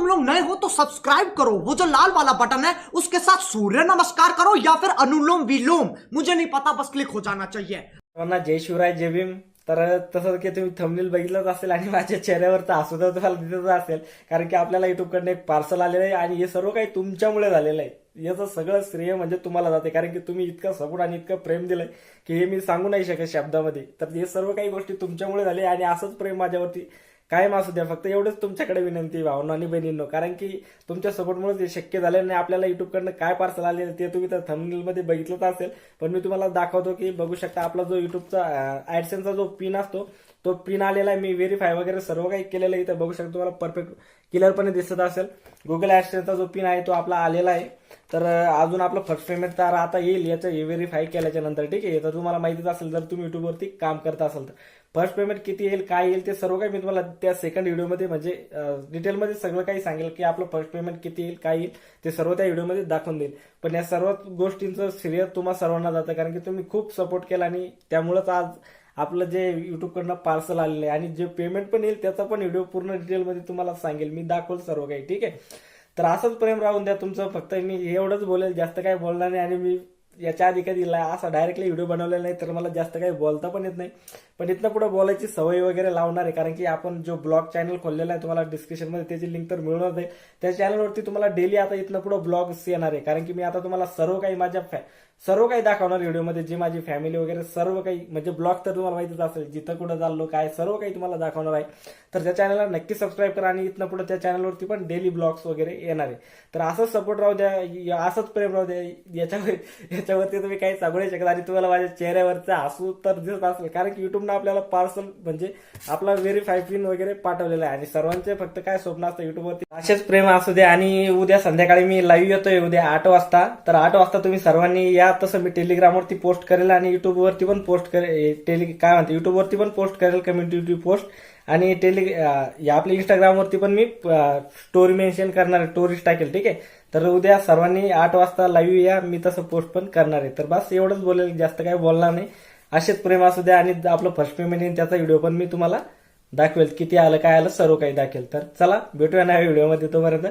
तुम लोग नए हो तो सब्सक्राइब करो। वो जो लाल वाला बटन है उसके साथ सूर्य नमस्कार करो या फिर अनुलोम विलोम। मुझे नहीं पता बस क्लिक हो जाना चाहिए। सर्वांना जय शिवराय जय भीम. तर तसं की तुम्ही थंबनेल बघितलंच असेल आणि माझ्या चेहऱ्यावरचा हसू तर तुम्हाला दिसत असेल. कारण की आपल्याला युट्यूबकडनं एक पार्सल आलेलं आहे आणि हे सर्व काही तुमच्यामुळे झालेलं आहे. याचं सगळं श्रेय म्हणजे तुम्हाला जाते. कारण की तुम्ही इतकं सपोर्ट आणि इतकं प्रेम दिलंय की हे मी सांगू नाही शकत शब्दामध्ये. तर हे सर्व काही गोष्टी तुमच्यामुळे झाले आणि असंच प्रेम माझ्यावरती कायम असू द्या फक्त एवढंच तुमच्याकडे विनंती आहे भावना आणि बहिणींनो. कारण की तुमच्या सपोर्टमुळे ते शक्य झालं नाही आपल्याला युट्यूबकडनं काय पार्सल आले ते तुम्ही तर थंबनेलमध्ये बघितलंच असेल. पण मी तुम्हाला दाखवतो की बघू शकता आपला जो युट्यूबचा ऍडसेनचा जो पिन असतो तो पिन आलेला आहे. मी व्हेरीफाय वगैरे सर्व काही केलेलं आहे. इथं बघू शकतो तुम्हाला परफेक्ट क्लिअरपणे दिसत असेल. गुगल ऍडसेनचा जो पिन आहे तो आपला आलेला आहे. तर अजून आपलं फर्स्ट पेमेंट तर आता येईल याचं हे व्हेरीफाय केल्याच्यानंतर ठीक आहे? तर तुम्हाला माहितीच असेल जर तुम्ही युट्यूबवरती काम करत असाल तर. फर्स्ट पेमेंट किती येईल काय येईल ते सर्व काही मी तुम्हाला त्या सेकंड व्हिडिओमध्ये म्हणजे डिटेलमध्ये सगळं काही सांगेल की आपलं फर्स्ट पेमेंट किती येईल काय येईल ते सर्व त्या व्हिडिओमध्ये दाखवून देईल. पण या सर्व गोष्टींचं श्रेय तुम्हाला सर्वांना जातं कारण की तुम्ही खूप सपोर्ट केला आणि त्यामुळंच आज आपलं जे युट्यूबकडनं पार्सल आलेलं आहे आणि जे पेमेंट पण येईल त्याचा पण व्हिडिओ पूर्ण डिटेलमध्ये तुम्हाला सांगेल. मी दाखवल सर्व काही ठीक आहे? तर असंच प्रेम राहून द्या तुमचं. फक्त मी एवढंच बोलेल जास्त काही बोलणार नाही आणि मी याच्या आधी कधी असा डायरेक्टली व्हिडिओ बनवलेला नाही तर मला जास्त काही बोलता पण येत नाही. पण इथनं पुढे बोलायची सवय वगैरे लावणार आहे कारण की आपण जो ब्लॉग चॅनल खोललेला आहे तुम्हाला डिस्क्रिप्शनमध्ये त्याची लिंक तर मिळणार आहे. त्या चॅनलवरती तुम्हाला डेली आता इथनं पुढे ब्लॉग्स येणार आहे कारण की मी आता तुम्हाला सर्व काही माझ्या फॅ सर्व काही दाखवणार व्हिडिओमध्ये जी माझी फॅमिली वगैरे सर्व काही म्हणजे ब्लॉग तर तुम्हाला माहितीच असेल जिथं कुठं चाललो काय सर्व काही तुम्हाला दाखवणार आहे. तर त्या चॅनलला नक्की सबस्क्राईब करा आणि इथनं पुढे त्या चॅनलवरती पण डेली ब्लॉग्स वगैरे येणार आहे. तर असंच सपोर्ट राहू द्या असंच प्रेम राहू द्या याच्यावर याच्यावरती तुम्ही काही सांगू नाही शकत आणि तुम्हाला माझ्या चेहऱ्यावरचा हसू तर दिसत असेल. कारण की युट्यूबनं आपल्याला पार्सल म्हणजे आपला व्हेरीफाय पिन वगैरे पाठवलेला आहे. आणि सर्वांचे फक्त काय स्वप्न असतं युट्यूबवरती असेच प्रेम असू द्या आणि उद्या संध्याकाळी मी लाईव्ह येतोय. उद्या आठ वाजता. तर आठ वाजता तुम्ही सर्वांनी या. तसं मी टेलिग्रामवरती पोस्ट करेल आणि युट्यूबवरती पण पोस्ट करेल. टेली काय म्हणते? युट्यूबवरती पण पोस्ट करेल कम्युनिटी पोस्ट आणि टेलि या आपल्या इंस्टाग्रामवरती पण मी स्टोरी मेन्शन करणार स्टोरीज टाकेल. ठीक आहे? तर उद्या सर्वांनी आठ वाजता लाईव्ह या. मी तसं पोस्ट पण करणार आहे. तर बस एवढंच बोलेल. जास्त काही बोलणार नाही. असेच प्रेम असू द्या आणि आपलं फर्स्ट पेमेंट येईल त्याचा व्हिडिओ पण मी तुम्हाला दाखवेल. किती आलं काय आलं सर्व काही दाखवेल. तर चला भेटूया ना व्हिडिओमध्ये तोपर्यंत.